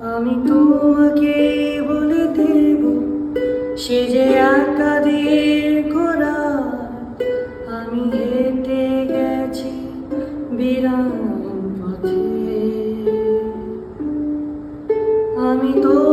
আমি তোমাকে বলে দেব, সে যে একা দীর্ঘ রাত আমি হেঁটে গেছি বিরাম পথে। আমি তোমাকে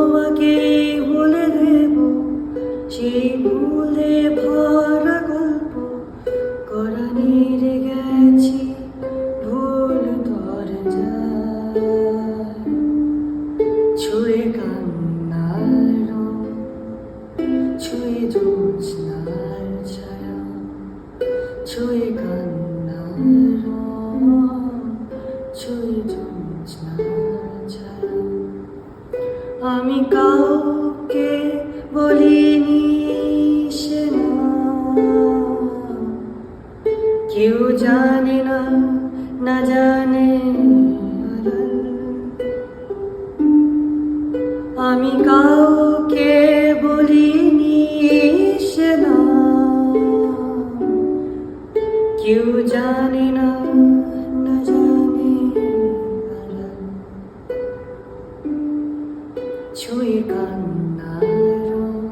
আমি কাউকে বলিনি সে কেউ জানে না না জানে। আমি কাউকে বলিনি সে কেউ জানে না 추위 간 날로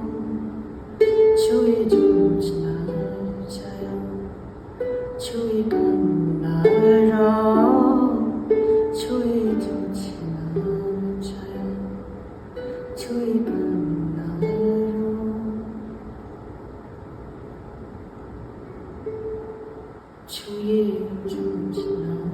추위 좀 지나자요. 추위 간 날로 추위 좀 지나자요. 추위 간 날로. 추위 좀 지나